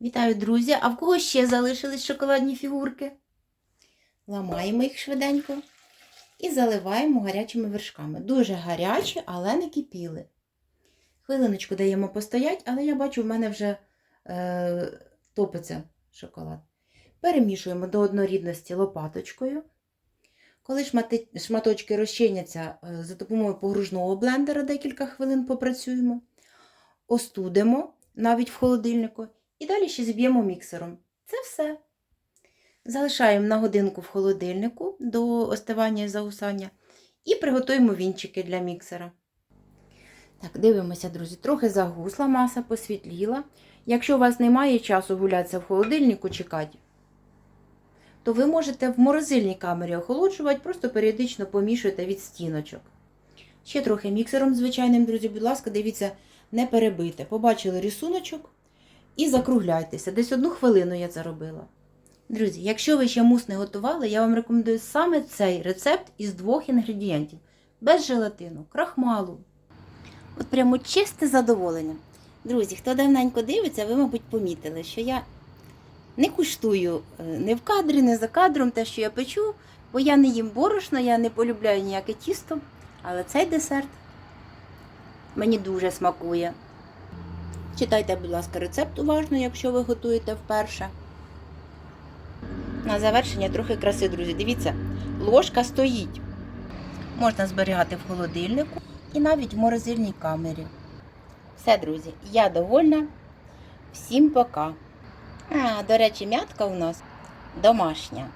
Вітаю, друзі! А в кого ще залишились шоколадні фігурки? Ламаємо їх швиденько і заливаємо гарячими вершками. Дуже гарячі, але не кипіли. Хвилиночку даємо постоять, але я бачу, в мене вже е, топиться шоколад. Перемішуємо до однорідності лопаточкою. Коли шматочки розчиняться, е, за допомогою погружного блендера декілька хвилин попрацюємо, остудимо навіть в холодильнику, і далі ще зіб'ємо міксером. Це все. Залишаємо на годинку в холодильнику до остивання і загусання і приготуємо вінчики для міксера. Так, дивимося, друзі, трохи загусла, маса посвітліла. Якщо у вас немає часу гулятися в холодильнику, чекати, то ви можете в морозильній камері охолоджувати, просто періодично помішуєте від стіночок. Ще трохи міксером звичайним, друзі, будь ласка, дивіться, не перебийте. Побачили рисуночок і закругляйтеся. Десь одну хвилину я це робила. Друзі, якщо ви ще мус не готували, я вам рекомендую саме цей рецепт із двох інгредієнтів. Без желатину, крахмалу. От прямо чисте задоволення. Друзі, хто давненько дивиться, ви, мабуть, помітили, що я не куштую е, не в кадрі, не за кадром те, що я печу, бо я не їм борошно, я не полюбляю ніяке тісто. Але цей десерт мені дуже смакує. Читайте, будь ласка, рецепт уважно, якщо ви готуєте вперше. На завершення трохи краси, друзі. Дивіться, ложка стоїть. Можна зберігати в холодильнику і навіть в морозильній камері. Все, друзі, я довольна. Всім пока. А, до речі, м'ятка у нас домашня.